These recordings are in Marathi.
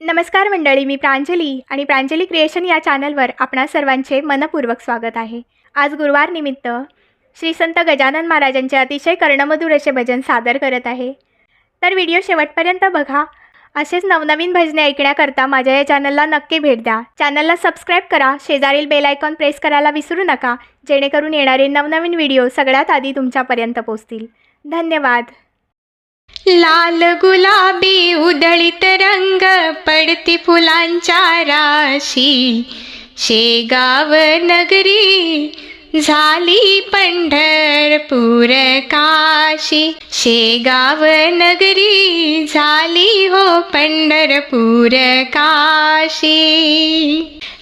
नमस्कार मंडळी मी प्रांजली आणि प्रांजली क्रिएशन या चॅनलवर आपणा सर्वांचे मनपूर्वक स्वागत आहे. आज गुरुवार निमित्त श्री संत गजानन महाराजांचे अतिशय कर्णमधुर असे भजन सादर करत आहे. तर व्हिडिओ शेवटपर्यंत बघा. असेच नवनवीन भजने ऐकण्याकरता माझ्या या चॅनलला नक्की भेट द्या. चॅनलला सबस्क्राईब करा. शेजारील बेल आयकॉन प्रेस करायला विसरू नका. जेणेकरून येणारे नवनवीन व्हिडिओ सगळ्यात आधी तुमच्यापर्यंत पोहोचतील. धन्यवाद. लाल गुलाबी उधळीत रंग पडती फुलांच्या राशी. शेगाव नगरी झाली पंढरपूर काशी. शेगाव नगरी झाली हो पंढरपूर काशी.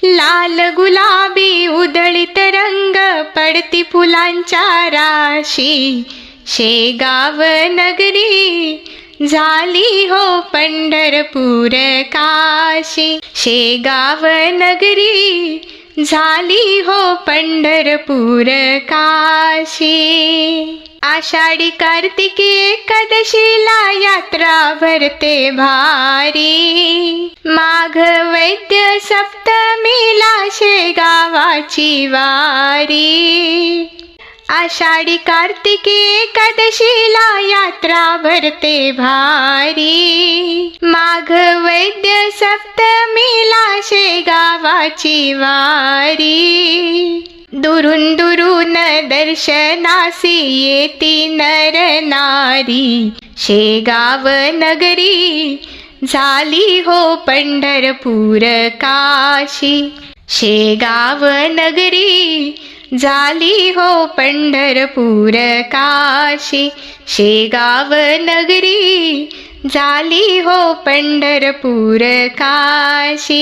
लाल गुलाबी उधळीत रंग पडती फुलांच्या राशी. शेगाव नगरी झाली हो पंढरपूर काशी. शेगाव नगरी झाली हो पंढरपूर काशी. आषाढी कार्तिकी एकादशीला यात्रा भरते भारी. माघ वैद्य सप्तमीला शेगावाची वारी. आषाढी कार्तिकी एकादशीला यात्रा भरते भारी. माघ वैद्य सप्तमीला शेगावाची वारी. दुरून दुरून दर्शनासी येती नर नारी. शेगाव नगरी झाली हो पंढरपूर काशी. शेगाव नगरी झाली हो पंढरपूर काशी शेगाव नगरी. झाली हो पंढरपूर काशी.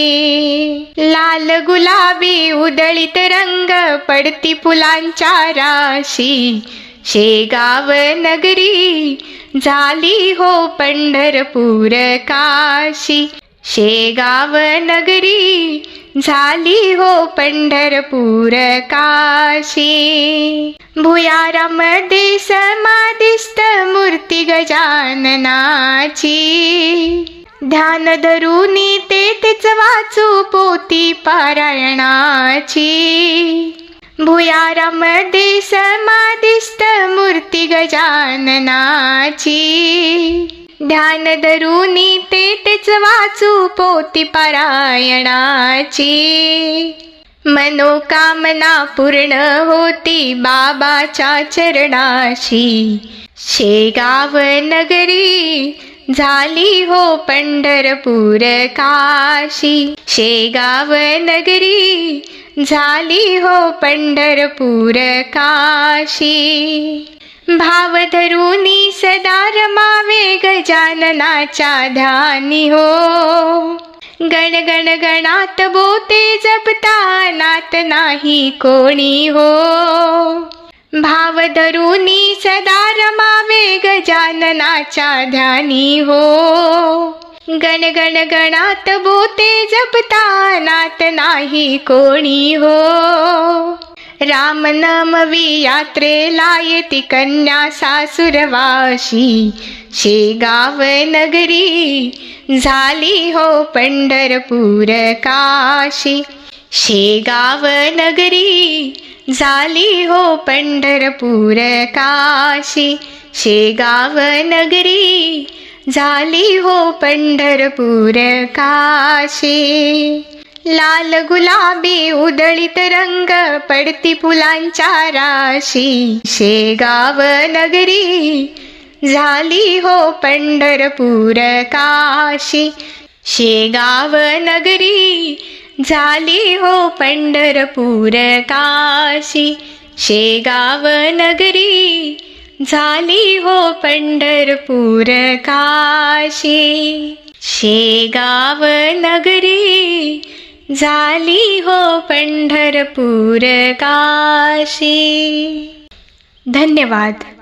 लाल गुलाबी उदळीत रंग पडती फुलांच्या राशी. शेगाव नगरी झाली हो पंढरपूर काशी. शेगाव नगरी झाली हो पंढरपूर काशी. भुयारामध्ये समाधिस्थ मूर्ती गजाननाची. ध्यान धरूनी ते तेच वाचू पोती पारायणाची. भुयारामध्ये समाधिस्थ मूर्ती गजाननाची. ध्यान धरूनी ते तेच वाचू पोती पारायणाची. मनोकामना पूर्ण होती बाबाच्या चरणाशी. शेगाव नगरी झाली हो पंढरपूर काशी. शेगाव नगरी झाली हो पंढरपूर काशी. भाव धरूनी सदा रमावे गजाननाच्या ध्यानी हो. गण गण गणात बोते जपता नात नाही कोणी हो. भाव धरुनी सदा रमावे गजाननाच्या ध्यानी हो. गण गण गणात बोते जपता नात नाही कोणी हो. राम नमवी यात्रेला येती कन्या सासुरवाशी शेगाव नगरी झाली हो पंढरपूर काशी. शेगाव नगरी झाली हो पंढरपूर काशी. शेगाव नगरी झाली हो पंढरपूर काशी. लाल गुलाबी उदळीत रंग पडती फुलांच्या राशी. शेगाव नगरी झाली हो पंढरपूर काशी. शेगाव नगरी झाली हो पंढरपूर काशी. शेगाव नगरी झाली हो पंढरपूर काशी. शेगाव नगरी झाली हो पंढरपूर काशी. धन्यवाद.